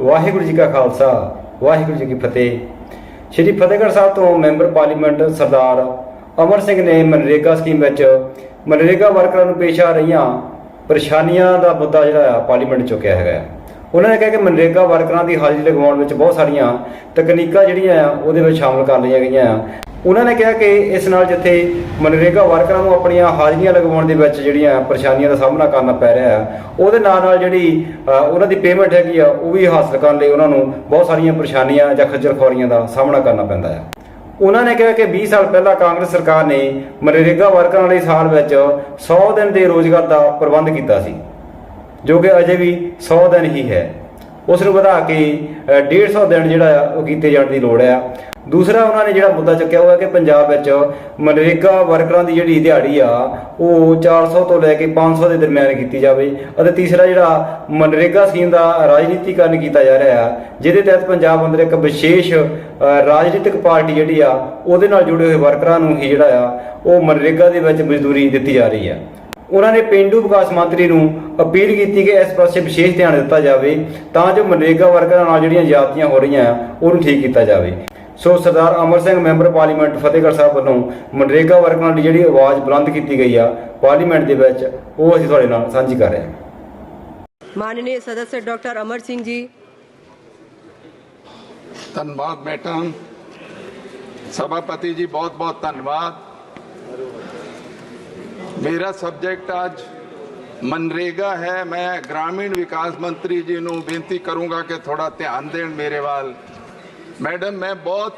ਵਾਹਿਗੁਰੂ ਜੀ ਕਾ ਖਾਲਸਾ, ਵਾਹਿਗੁਰੂ ਜੀ ਕੀ ਫਤਿਹ। ਸ਼੍ਰੀ ਫਤਿਹਗੜ੍ਹ ਸਾਹਿਬ ਤੋਂ member parliament Sardar Amar Singh ਨੇ ਮਨਰੇਗਾ ਸਕੀਮ ਵਿੱਚ ਮਨਰੇਗਾ ਵਰਕਰਾਂ ਨੂੰ ਪੇਸ਼ ਆ ਰਹੀਆਂ ਪਰੇਸ਼ਾਨੀਆਂ ਦਾ ਮੁੱਦਾ ਜਿਹੜਾ ਆ ਪਾਰਲੀਮੈਂਟ ਚੁੱਕਿਆ ਹੈਗਾ ਉਹਨਾਂ ਨੇ ਕਿਹਾ ਕਿ ਮਨਰੇਗਾ ਵਰਕਰਾਂ ਦੀ ਹਾਜ਼ਰੀ ਲਗਵਾਉਣ ਵਿੱਚ ਬਹੁਤ ਸਾਰੀਆਂ ਤਕਨੀਕਾਂ ਜਿਹੜੀਆਂ ਆ, ਉਹਦੇ ਵਿੱਚ ਸ਼ਾਮਲ ਕਰ ਲਈਆਂ ਗਈਆਂ ਆ। ਉਹਨਾਂ ਨੇ ਕਿਹਾ ਕਿ ਇਸ ਨਾਲ ਜਿੱਥੇ ਮਨਰੇਗਾ ਵਰਕਰਾਂ ਨੂੰ ਆਪਣੀਆਂ ਹਾਜ਼ਰੀਆਂ ਲਗਵਾਉਣ ਦੇ ਵਿੱਚ ਜਿਹੜੀਆਂ ਪਰੇਸ਼ਾਨੀਆਂ ਦਾ ਸਾਹਮਣਾ ਕਰਨਾ ਪੈ ਰਿਹਾ ਹੈ ਉਹਦੇ ਨਾਲ ਨਾਲ ਜਿਹੜੀ ਉਹਨਾਂ ਦੀ ਪੇਮੈਂਟ ਹੈਗੀ ਆ ਉਹ ਵੀ ਹਾਸਲ ਕਰਨ ਲਈ ਉਹਨਾਂ ਨੂੰ ਬਹੁਤ ਸਾਰੀਆਂ ਪਰੇਸ਼ਾਨੀਆਂ ਜਾਂ ਖੱਜਲ ਖੁਆਰੀਆਂ ਦਾ ਸਾਹਮਣਾ ਕਰਨਾ ਪੈਂਦਾ ਹੈ। ਉਹਨਾਂ ਨੇ ਕਿਹਾ ਕਿ 20 ਸਾਲ ਪਹਿਲਾਂ ਕਾਂਗਰਸ ਸਰਕਾਰ ਨੇ ਮਨਰੇਗਾ ਵਰਕਰਾਂ ਲਈ ਸਾਲ ਵਿੱਚ 100 ਦਿਨ ਦੇ ਰੋਜ਼ਗਾਰ ਦਾ ਪ੍ਰਬੰਧ ਕੀਤਾ ਸੀ ਜੋ ਕਿ ਅਜੇ ਵੀ 100 ਦਿਨ ਹੀ ਹੈ। ਉਸ ਨੂੰ ਵਧਾ ਕੇ ਅ, 150 ਦਿਨ ਜਿਹੜਾ ਆ ਉਹ ਕੀਤੇ ਜਾਣ ਦੀ ਲੋੜ ਆ ਦੂਸਰਾ ਉਹਨਾਂ ਨੇ ਜਿਹੜਾ ਮੁੱਦਾ ਚੱਕਿਆ ਹੋਇਆ ਕਿ ਪੰਜਾਬ ਵਿੱਚ ਮਨਰੇਗਾ ਵਰਕਰਾਂ ਦੀ ਜਿਹੜੀ ਦਿਹਾੜੀ ਆ, ਉਹ 400 ਤੋਂ ਲੈ ਕੇ 500 ਦੇ ਦਰਮਿਆਨ ਕੀਤੀ ਜਾਵੇ। ਅਤੇ ਤੀਸਰਾ ਜਿਹੜਾ ਮਨਰੇਗਾ ਸਕੀਮ ਦਾ ਰਾਜਨੀਤੀਕਰਨ ਕੀਤਾ ਜਾ ਰਿਹਾ ਆ ਜਿਹਦੇ ਤਹਿਤ ਪੰਜਾਬ ਅੰਦਰ ਇੱਕ ਵਿਸ਼ੇਸ਼ ਰਾਜਨੀਤਿਕ ਪਾਰਟੀ ਜਿਹੜੀ ਆ, ਉਹਦੇ ਨਾਲ ਜੁੜੇ ਹੋਏ ਵਰਕਰਾਂ ਨੂੰ ਹੀ ਜਿਹੜਾ ਆ, ਉਹ ਮਨਰੇਗਾ ਦੇ ਵਿੱਚ ਮਜ਼ਦੂਰੀ ਦਿੱਤੀ ਜਾ ਰਹੀ ਆ ਉਹਨਾਂ ਨੇ ਪਿੰਡੂ ਵਿਕਾਸ ਮੰਤਰੀ ਨੂੰ ਅਪੀਲ ਕੀਤੀ ਕਿ ਇਸ ਪਾਸੇ ਵਿਸ਼ੇਸ਼ ਧਿਆਨ ਦਿੱਤਾ ਜਾਵੇ, ਤਾਂ ਜੋ ਮਨਰੇਗਾ ਵਰਕਰਾਂ ਨਾਲ ਜਿਹੜੀਆਂ ਜ਼ਿਆਦਤੀਆਂ ਹੋ ਰਹੀਆਂ ਉਹਨੂੰ ਠੀਕ ਕੀਤਾ ਜਾਵੇ। so Sardar Amar Singh member parliament Fatehgarh Sahib ਵੱਲੋਂ ਮਨਰੇਗਾ ਵਰਕਰਾਂ ਦੀ ਜਿਹੜੀ ਆਵਾਜ਼ ਬੁਲੰਦ ਕੀਤੀ ਗਈ ਆ ਪਾਰਲੀਮੈਂਟ ਦੇ ਵਿੱਚ ਉਹ ਅਸੀਂ ਤੁਹਾਡੇ ਨਾਲ ਸਾਂਝੀ ਕਰ ਰਹੇ ਹਾਂ माननीय सदस्य डॉक्टर अमर सिंह जी ਧੰਨਵਾਦ ਮੈਡਮ ਸਭਾਪਤੀ ਜੀ ਬਹੁਤ ਬਹੁਤ ਧੰਨਵਾਦ ਮੇਰਾ ਸਬਜੈਕਟ ਅੱਜ ਮਨਰੇਗਾ ਹੈ ਮੈਂ ਗ੍ਰਾਮੀਣ ਵਿਕਾਸ ਮੰਤਰੀ ਜੀ ਨੂੰ ਬੇਨਤੀ ਕਰੂੰਗਾ ਕਿ ਥੋੜਾ ਧਿਆਨ ਦੇਣ ਮੇਰੇ ਵੱਲ ਮੈਡਮ, ਮੈਂ ਬਹੁਤ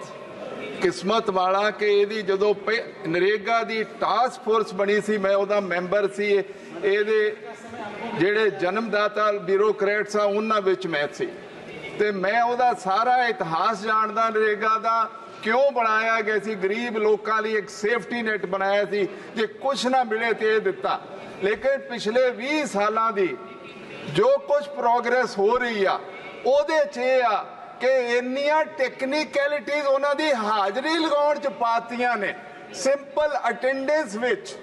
ਕਿਸਮਤ ਵਾਲਾ ਕਿ ਇਹਦੀ ਜਦੋਂ ਪਹਿ- ਨਰੇਗਾ ਦੀ ਟਾਸਕ ਫੋਰਸ ਬਣੀ ਸੀ, ਮੈਂ ਉਹਦਾ ਮੈਂਬਰ ਸੀ। ਇਹਦੇ ਜਿਹੜੇ ਜਨਮਦਾਤਾ ਬਿਊਰੋਕਰੇਟਸ ਆ, ਉਹਨਾਂ ਵਿੱਚ ਮੈਂ ਸੀ। ਤੇ ਮੈਂ ਉਹਦਾ ਸਾਰਾ ਇਤਿਹਾਸ ਜਾਣਦਾ ਨਰੇਗਾ ਦਾ, ਕਿਉਂ ਬਣਾਇਆ ਗਿਆ ਸੀ? ਗਰੀਬ ਲੋਕਾਂ ਲਈ ਇੱਕ ਸੇਫਟੀ ਨੈਟ ਬਣਾਇਆ ਸੀ, ਜੇ ਕੁਝ ਨਾ ਮਿਲੇ ਤੇ ਇਹ ਦਿੱਤਾ। ਲੇਕਿਨ ਪਿਛਲੇ 20 ਸਾਲਾਂ ਦੀ ਜੋ ਕੁਝ ਪ੍ਰੋਗਰੈਸ ਹੋ ਰਹੀ ਆ, ਉਹਦੇ 'ਚ ਇਹ ਆ ਕਿ ਇੰਨੀਆਂ ਟੈਕਨੀਕੈਲਿਟੀਜ਼ ਉਹਨਾਂ ਦੀ ਹਾਜ਼ਰੀ ਲਗਾਉਣ 'ਚ ਪਾਤੀਆਂ ਨੇ। ਸਿੰਪਲ ਅਟੈਂਡੈਂਸ ਵਿੱਚ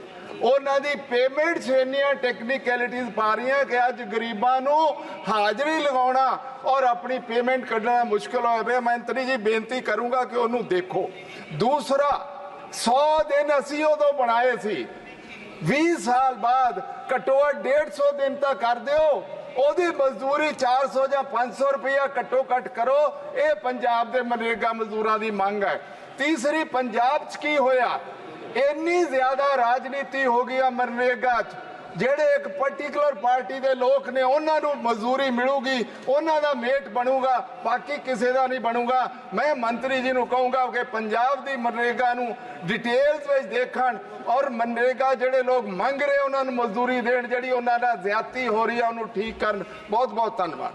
ਉਹਨਾਂ ਦੀ ਪੇਮੈਂਟ ਇੰਨੀਆਂ ਟੈਕਨੀਕੈਲਿਟੀਜ਼ ਪਾ ਰਹੀਆਂ ਕਿ ਅੱਜ ਗਰੀਬਾਂ ਨੂੰ ਹਾਜ਼ਰੀ ਲਗਾਉਣਾ ਔਰ ਆਪਣੀ ਪੇਮੈਂਟ ਕੱਢਣਾ ਮੁਸ਼ਕਲ ਹੋਇਆ ਪਿਆ। ਮੰਤਰੀ ਜੀ ਬੇਨਤੀ ਕਰੂੰਗਾ ਕਿ ਉਹਨੂੰ ਦੇਖੋ। ਦੂਸਰਾ 100 ਦਿਨ ਅਸੀਂ ਉਦੋਂ ਬਣਾਏ ਸੀ। 20 ਸਾਲ ਬਾਅਦ ਘੱਟੋ ਘੱਟ 150 ਦਿਨ ਤਾਂ ਕਰ ਦਿਓ। ਉਹਦੀ ਮਜ਼ਦੂਰੀ 400 ਜਾਂ 500 ਰੁਪਇਆ ਘੱਟੋ ਘੱਟ ਕਰੋ, ਇਹ ਪੰਜਾਬ ਦੇ ਮਨਰੇਗਾ ਮਜ਼ਦੂਰਾਂ ਦੀ ਮੰਗ ਹੈ। ਤੀਸਰੀ, ਪੰਜਾਬ 'ਚ ਕੀ ਹੋਇਆ? ਇੰਨੀ ਜ਼ਿਆਦਾ ਰਾਜਨੀਤੀ ਹੋ ਗਈ ਆ ਮਨਰੇਗਾ 'ਚ। ਜਿਹੜੇ ਇੱਕ ਪਾਰਟਿਕੂਲਰ ਪਾਰਟੀ ਦੇ ਲੋਕ ਨੇ, ਉਹਨਾਂ ਨੂੰ ਮਜ਼ਦੂਰੀ ਮਿਲੂਗੀ, ਉਹਨਾਂ ਦਾ ਮੇਟ ਬਣੂਗਾ, ਬਾਕੀ ਕਿਸੇ ਦਾ ਨਹੀਂ ਬਣੂਗਾ। ਮੈਂ ਮੰਤਰੀ ਜੀ ਨੂੰ ਕਹੂੰਗਾ ਕਿ ਪੰਜਾਬ ਦੀ ਮਨਰੇਗਾ ਨੂੰ ਡਿਟੇਲਸ ਵਿੱਚ ਦੇਖਣ ਔਰ ਮਨਰੇਗਾ ਜਿਹੜੇ ਲੋਕ ਮੰਗ ਰਹੇ, ਉਹਨਾਂ ਨੂੰ ਮਜ਼ਦੂਰੀ ਦੇਣ, ਜਿਹੜੀ ਉਹਨਾਂ ਦਾ ਜ਼ਿਆਦਤੀ ਹੋ ਰਹੀ ਹੈ ਉਹਨੂੰ ਠੀਕ ਕਰਨ। ਬਹੁਤ ਬਹੁਤ ਧੰਨਵਾਦ।